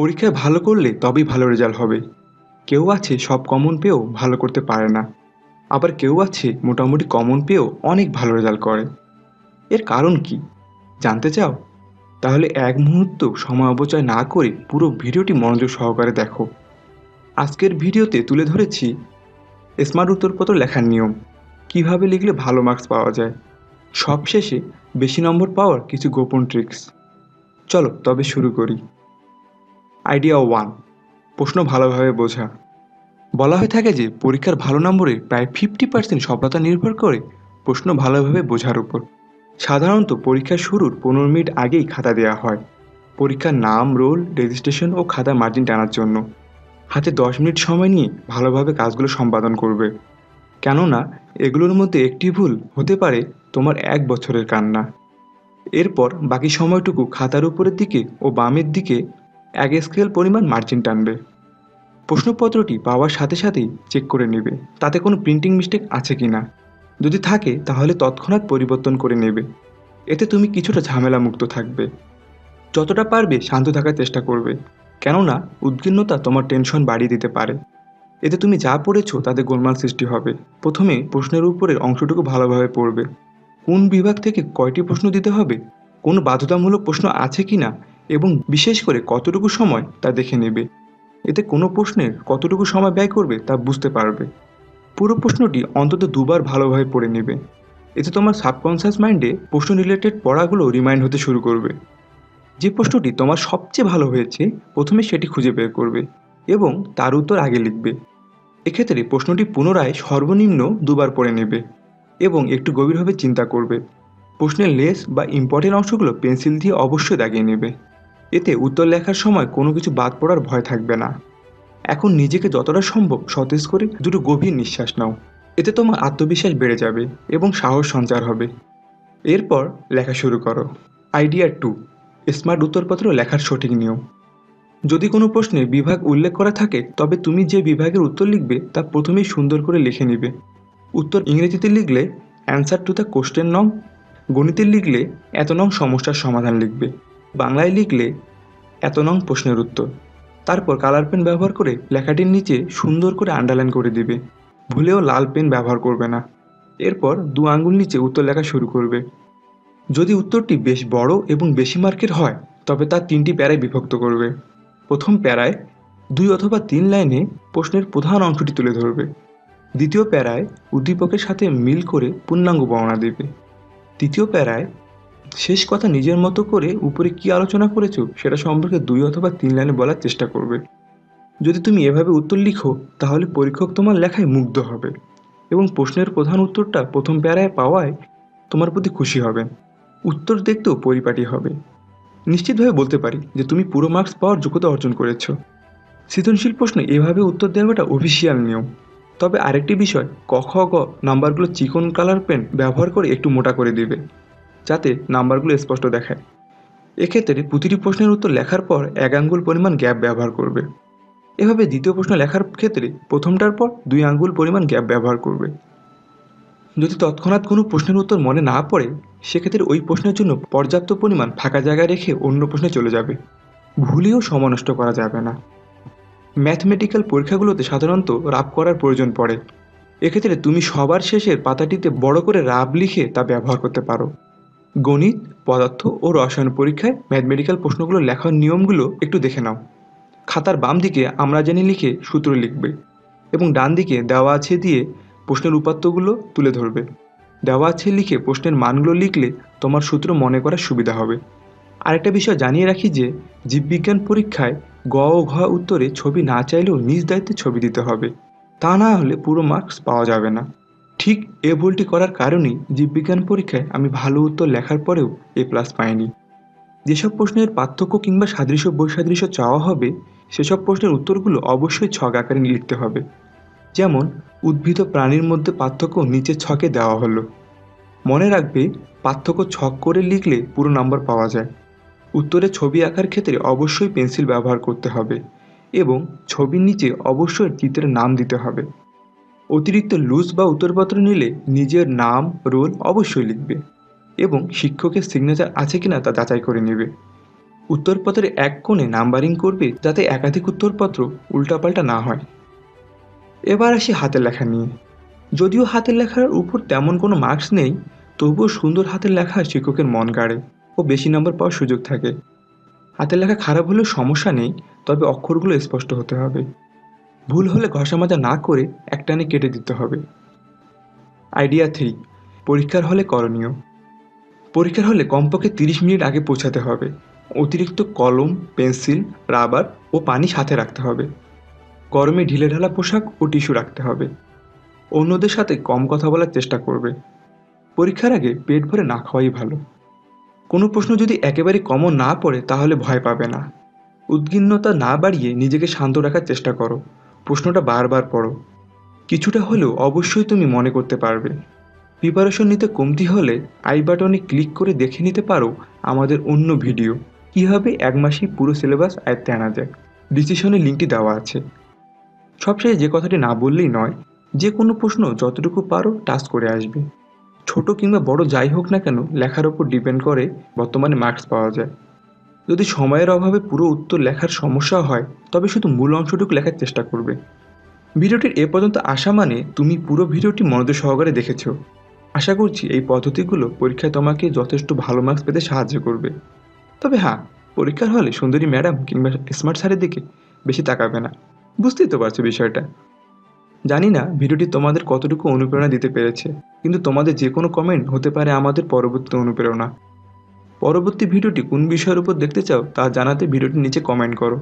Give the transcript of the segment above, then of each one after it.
পরীক্ষায় ভালো করলে তবেই ভালো রেজাল্ট হবে। কেউ আছে সব কমন পেয়েও ভালো করতে পারে না। আবার কেউ আছে মোটামুটি কমন পেয়েও অনেক ভালো রেজাল্ট করে। এর কারণ কি? জানতে চাও? তাহলে এক মুহূর্ত সময় অপচয় না করে পুরো ভিডিওটি মনোযোগ সহকারে দেখো। আজকের ভিডিওতে তুলে ধরেছি স্মার্ট উত্তরপত্র লেখার নিয়ম। কীভাবে লিখলে ভালো মার্কস পাওয়া যায়? সবশেষে বেশি নম্বর পাওয়ার কিছু গোপন ট্রিক্স চলো তবে শুরু করি। আইডিয়া ওয়ান, প্রশ্ন ভালোভাবে বোঝা। বলা হয়ে থাকে যে পরীক্ষার ভালো নম্বরে প্রায় ফিফটি পার্সেন্ট সফলতা নির্ভর করে প্রশ্ন ভালোভাবে বোঝার উপর। সাধারণত পরীক্ষা শুরুর পনেরো মিনিট আগেই খাতা দেওয়া হয়। পরীক্ষার নাম, রোল রেজিস্ট্রেশন ও খাতা মার্জিন টানার জন্য। হাতে দশ মিনিট সময় নিয়ে ভালোভাবে কাজগুলো সম্পাদন করবে। কেননা, এগুলোর মধ্যে একটি ভুল হতে পারে তোমার এক বছরের কান্না। এরপর বাকি সময়টুকু খাতার উপরের দিকে ও বামের দিকে এক স্কেল পরিমাণ মার্জিন টানবে। প্রশ্নপত্রটি পাওয়ার সাথে সাথেই চেক করে নেবে, তাতে কোনো প্রিন্টিং মিস্টেক আছে কি না যদি থাকে, তাহলে তৎক্ষণাৎ পরিবর্তন করে নেবে। এতে তুমি কিছুটা ঝামেলা মুক্ত থাকবে। যতটা পারবে শান্ত থাকার চেষ্টা করবে, কেননা উদ্বিগ্নতা তোমার টেনশন বাড়িয়ে দিতে পারে। এতে তুমি যা পড়েছো তাতে গোলমাল সৃষ্টি হবে। প্রথমে প্রশ্নের উপরের অংশটুকু ভালোভাবে পড়বে। কোন বিভাগ থেকে কয়টি প্রশ্ন দিতে হবে? কোন বাধ্যতামূলক প্রশ্ন আছে কি না এবং বিশেষ করে কতটুকু সময় তা দেখে নেবে। এতে কোনো প্রশ্নের কতটুকু সময় ব্যয় করবে তা বুঝতে পারবে। পুরো প্রশ্নটি অন্তত দুবার ভালোভাবে পড়ে নেবে। এতে তোমার সাবকনসিয়াস মাইন্ডে প্রশ্ন রিলেটেড পড়াগুলো রিমাইন্ড হতে শুরু করবে। যে প্রশ্নটি তোমার সবচেয়ে ভালো হয়েছে, প্রথমে সেটি খুঁজে বের করবে এবং তার উত্তর আগে লিখবে। এক্ষেত্রে প্রশ্নটি পুনরায় সর্বনিম্ন দুবার পড়ে নেবে এবং একটু গভীরভাবে চিন্তা করবে। প্রশ্নের লেস বা ইম্পর্টেন্ট অংশগুলো পেন্সিল দিয়ে অবশ্যই দাগিয়ে নেবে। এতে উত্তর লেখার সময় কোনো কিছু বাদ পড়ার ভয় থাকবে না। এখন নিজেকে যতটা সম্ভব সতেজ করে দুটো গভীর নিঃশ্বাস নাও। এতে তোমার আত্মবিশ্বাস বেড়ে যাবে এবং সাহস সঞ্চার হবে। এরপর লেখা শুরু করো। আইডিয়া টু, স্মার্ট উত্তরপত্র লেখার সঠিক নিয়ম। যদি কোনো প্রশ্নে বিভাগ উল্লেখ করা থাকে, তবে তুমি যে বিভাগের উত্তর লিখবে তা প্রথমেই সুন্দর করে লিখে নিবে। উত্তর ইংরেজিতে লিখলে অ্যান্সার টু দ্য কোশ্চেন নং, গণিতে লিখলে, এত নং সমস্যার সমাধান লিখবে। বাংলায় লিখলে এত নং প্রশ্নের উত্তর। তারপর কালার পেন ব্যবহার করে লেখাটির নিচে সুন্দর করে আন্ডারলাইন করে দিবে। ভুলেও লাল পেন ব্যবহার করবে না। এরপর দু আঙ্গুল নিচে উত্তর লেখা শুরু করবে। যদি উত্তরটি বেশ বড় এবং বেশি মার্কের হয়, তবে তা তিনটি প্যারায় বিভক্ত করবে। প্রথম প্যারায় দুই অথবা তিন লাইনে প্রশ্নের প্রধান অংশটি তুলে ধরবে। দ্বিতীয় প্যারায় উদ্দীপকের সাথে মিল করে পূর্ণাঙ্গ বর্ণনা দেবে। তৃতীয় প্যারায় শেষ কথা নিজের মতো করে উপরে কি আলোচনা করেছ, সেটা সম্পর্কে দুই অথবা তিন লাইনে বলার চেষ্টা করবে। যদি তুমি এভাবে উত্তর লিখো, তাহলে পরীক্ষক তোমার লেখায় মুগ্ধ হবে এবং প্রশ্নের প্রধান উত্তরটা প্রথম প্যারায় পাওয়ায় তোমার প্রতি খুশি হবেন উত্তর দেখতেও পরিপাটি হবে। নিশ্চিতভাবে বলতে পারি যে তুমি পুরো মার্কস পাওয়ার যোগ্যতা অর্জন করেছ। সৃজনশীল প্রশ্নে এভাবে উত্তর দেওয়াটা অফিসিয়াল নিয়ম। তবে আরেকটি বিষয়, ক খ গ নাম্বারগুলো চিকন কালার পেন ব্যবহার করে একটু মোটা করে দিবে। যাতে নাম্বারগুলো স্পষ্ট দেখায়। এক্ষেত্রে প্রতিটি প্রশ্নের উত্তর লেখার পর এক আঙ্গুল পরিমাণ গ্যাপ ব্যবহার করবে। এভাবে দ্বিতীয় প্রশ্ন লেখার ক্ষেত্রে প্রথমটার পর দুই আঙ্গুল পরিমাণ গ্যাপ ব্যবহার করবে। যদি তৎক্ষণাৎ কোনো প্রশ্নের উত্তর মনে না পড়ে, সেক্ষেত্রে ওই প্রশ্নের জন্য পর্যাপ্ত পরিমাণ ফাঁকা জায়গা রেখে অন্য প্রশ্নে চলে যাবে। ভুলেও সময় নষ্ট করা যাবে না। ম্যাথমেটিক্যাল পরীক্ষাগুলোতে সাধারণত রাব করার প্রয়োজন পড়ে। এক্ষেত্রে তুমি সবার শেষের পাতাটিতে বড় করে রাব লিখে তা ব্যবহার করতে পারো। গণিত, পদার্থ ও রসায়ন পরীক্ষায় ম্যাথমেটিক্যাল প্রশ্নগুলো লেখার নিয়মগুলো একটু দেখে নাও। খাতার বাম দিকে আমরা জানি লিখে সূত্র লিখবে এবং ডান দিকে দেওয়া আছে দিয়ে প্রশ্নের উপাত্তগুলো তুলে ধরবে। দেওয়া আছে লিখে প্রশ্নের মানগুলো লিখলে তোমার সূত্র মনে করার সুবিধা হবে। আরেকটা বিষয় জানিয়ে রাখি যে, জীববিজ্ঞান পরীক্ষায় গ ও ঘ উত্তরে ছবি না চাইলেও নিজ দায়িত্বে ছবি দিতে হবে। তা না হলে পুরো মার্কস পাওয়া যাবে না। ঠিক এ ভুলটি করার কারণেই জীববিজ্ঞান পরীক্ষায় আমি ভালো উত্তর লেখার পরেও এ প্লাস পাইনি। যেসব প্রশ্নের পার্থক্য কিংবা সাদৃশ্য বৈসাদৃশ্য চাওয়া হবে, সেসব প্রশ্নের উত্তরগুলো অবশ্যই ছক আকারে লিখতে হবে। যেমন, উদ্ভিদ প্রাণীর মধ্যে পার্থক্য নিচে ছকে দেওয়া হলো। মনে রাখবে, পার্থক্য ছক করে লিখলে পুরো নম্বর পাওয়া যায়। উত্তরে ছবি আঁকার ক্ষেত্রে অবশ্যই পেন্সিল ব্যবহার করতে হবে এবং ছবির নিচে অবশ্যই চিত্রের নাম দিতে হবে। অতিরিক্ত লুজ বা উত্তরপত্র নিলে নিজের নাম, রোল অবশ্যই লিখবে এবং শিক্ষকের সিগনেচার আছে কিনা তা যাচাই করে নেবে। উত্তরপত্রের এক কোণে নাম্বারিং করবে যাতে একাধিক উত্তরপত্র উল্টাপাল্টা না হয়। এবার আসি হাতের লেখা নিয়ে। যদিও হাতের লেখার উপর তেমন কোনো মার্কস নেই, তবুও সুন্দর হাতের লেখা শিক্ষকের মন গাড়ে ও বেশি নম্বর পাওয়ার সুযোগ থাকে। হাতের লেখা খারাপ হলেও সমস্যা নেই, তবে অক্ষরগুলো স্পষ্ট হতে হবে। ভুল হলে ঘষা মাজা না করে একটানে কেটে দিতে হবে। আইডিয়া থ্রি, পরীক্ষার হলে করণীয়। পরীক্ষার হলে কমপক্ষে তিরিশ মিনিট আগে পৌঁছাতে হবে। অতিরিক্ত কলম, পেন্সিল, রাবার ও পানি সাথে রাখতে হবে। গরমে ঢিলেঢালা পোশাক ও টিস্যু রাখতে হবে। অন্যদের সাথে কম কথা বলার চেষ্টা করবে। পরীক্ষার আগে পেট ভরে না খাওয়াই ভালো। কোনো প্রশ্ন যদি একেবারে কমন না পড়ে, তাহলে ভয় পাবে না। উদ্গিন্নতা না বাড়িয়ে নিজেকে শান্ত রাখার চেষ্টা করো। প্রশ্নটা বারবার পড়ো। কিছুটা হলেও অবশ্যই তুমি মনে করতে পারবে। প্রিপারেশন নিতে কমতি হলে আই বাটনে ক্লিক করে দেখে নিতে পারো আমাদের অন্য ভিডিও কীভাবে এক মাসেই পুরো সিলেবাস আয়ত্তে আনা যায়। ডিসিশনের লিঙ্কটি দেওয়া আছে। সবশেষে যে কথাটি না বললেই নয়, যে কোনো প্রশ্ন যতটুকু পারো টাচ করে আসবে। ছোট কিংবা বড় যাই হোক না কেন লেখার ওপর ডিপেন্ড করে বর্তমানে মার্কস পাওয়া যায়। যদি সময়ের অভাবে পুরো উত্তর লেখার সমস্যা হয়, তবে শুধু মূল অংশটুকু লেখার চেষ্টা করবে। ভিডিওটির এ পর্যন্ত আসা মানে তুমি পুরো ভিডিওটি মনোযোগ সহকারে দেখেছ। আশা করছি এই পদ্ধতিগুলো পরীক্ষায় তোমাকে যথেষ্ট ভালো মার্কস পেতে সাহায্য করবে। তবে হ্যাঁ পরীক্ষার হলে সুন্দরী ম্যাডাম কিংবা স্মার্ট স্যারের দিকে বেশি তাকাবে না। বুঝতেই তো পারছ বিষয়টা। জানি না ভিডিওটি তোমাদের কতটুকু অনুপ্রেরণা দিতে পেরেছে, কিন্তু তোমাদের যে কোনো কমেন্ট হতে পারে আমাদের পরবর্তী অনুপ্রেরণা। পরবর্তী ভিডিওটি কোন বিষয়ের উপর দেখতে চাও তা জানাতে ভিডিওটির নিচে কমেন্ট করো।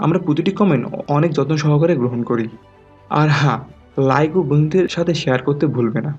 আমরা প্রতিটি কমেন্ট অনেক যত্ন সহকারে গ্রহণ করি। আর হ্যাঁ লাইক ও বন্ধুদের সাথে শেয়ার করতে ভুলবে না।